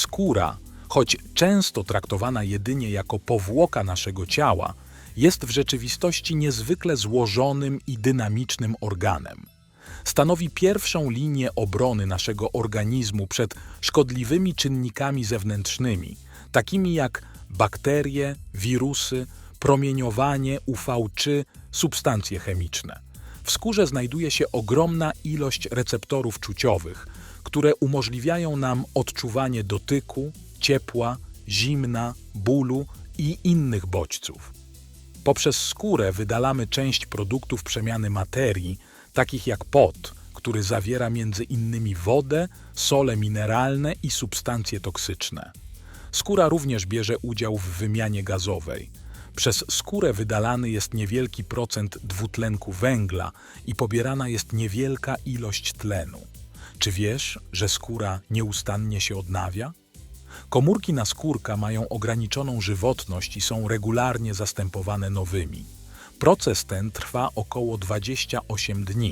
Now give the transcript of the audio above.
Skóra, choć często traktowana jedynie jako powłoka naszego ciała, jest w rzeczywistości niezwykle złożonym i dynamicznym organem. Stanowi pierwszą linię obrony naszego organizmu przed szkodliwymi czynnikami zewnętrznymi, takimi jak bakterie, wirusy, promieniowanie UV czy substancje chemiczne. W skórze znajduje się ogromna ilość receptorów czuciowych, które umożliwiają nam odczuwanie dotyku, ciepła, zimna, bólu i innych bodźców. Poprzez skórę wydalamy część produktów przemiany materii, takich jak pot, który zawiera między innymi wodę, sole mineralne i substancje toksyczne. Skóra również bierze udział w wymianie gazowej. Przez skórę wydalany jest niewielki procent dwutlenku węgla i pobierana jest niewielka ilość tlenu. Czy wiesz, że skóra nieustannie się odnawia? Komórki naskórka mają ograniczoną żywotność i są regularnie zastępowane nowymi. Proces ten trwa około 28 dni.